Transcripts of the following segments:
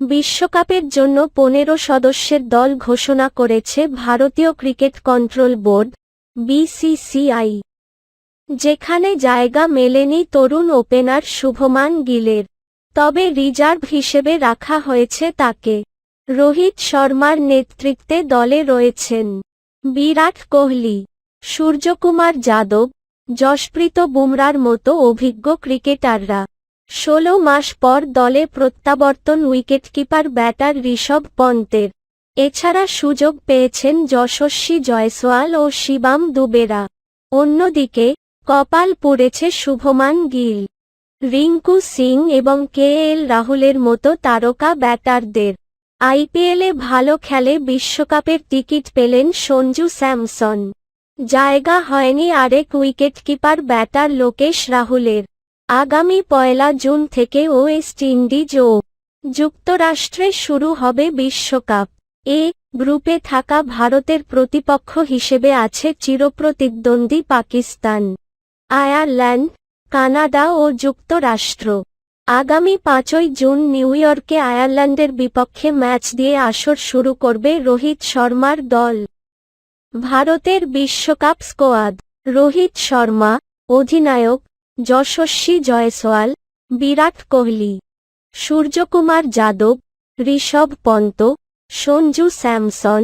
বিশ্বকাপের জন্য পনেরো সদস্যের দল ঘোষণা করেছে ভারতীয় ক্রিকেট কন্ট্রোল বোর্ড, বিসিসিআই। যেখানে জায়গা মেলেনি তরুণ ওপেনার শুভমান গিলের। তবে রিজার্ভ হিসেবে রাখা হয়েছে তাকে। রোহিত শর্মার নেতৃত্বে দলে রয়েছেন বিরাট কোহলি, সূর্যকুমার যাদব, যশপ্রীত বুমরার মতো অভিজ্ঞ ক্রিকেটাররা। ষোলো মাস পর দলে প্রত্যাবর্তন উইকেটকিপার ব্যাটার ঋষভ পন্তের। এছাড়া সুযোগ পেয়েছেন যশস্বী জয়সওয়াল ও শিবাম দুবেরা। অন্যদিকে, কপাল পুড়েছে শুভমান গিল, রিঙ্কু সিং এবং কে এল রাহুলের মতো তারকা ব্যাটারদের। আইপিএলে ভালো খেলে বিশ্বকাপের টিকিট পেলেন সঞ্জু স্যামসন। জায়গা হয়নি আরেক উইকেটকিপার ব্যাটার লোকেশ রাহুলের। আগামী পয়লা জুন থেকে ওয়েস্ট ইন্ডিজ ও যুক্তরাষ্ট্রে শুরু হবে বিশ্বকাপ। এ গ্রুপে থাকা ভারতের প্রতিপক্ষ হিসেবে আছে চিরপ্রতিদ্বন্দ্বী পাকিস্তান, আয়ারল্যান্ড, কানাডা ও যুক্তরাষ্ট্র। আগামী পাঁচই জুন নিউ ইয়র্কে আয়ারল্যান্ডের বিপক্ষে ম্যাচ দিয়ে আসর শুরু করবে রোহিত শর্মার দল। ভারতের বিশ্বকাপ স্কোয়াদ রোহিত শর্মা, অধিনায়ক যশস্বী জয়সওয়াল, বিরাট কোহলি, সূর্যকুমার যাদব, ঋষভ পন্ত, সঞ্জু স্যামসন,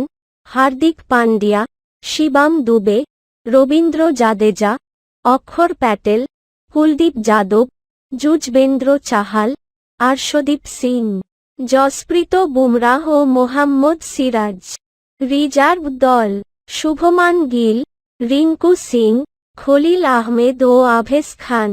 হার্দিক পান্ডিয়া শিবাম দুবে, রবীন্দ্র জাদেজা, অক্ষর প্যাটেল, কুলদীপ যাদব, যুজবেন্দ্র চাহাল, আর্শদীপ সিং জসপ্রীত বুমরাহ ও মোহাম্মদ সিরাজ, রিজার্ভ দল, শুভমান গিল, রিঙ্কু সিং খলিল আহমেদ ও আভেস খান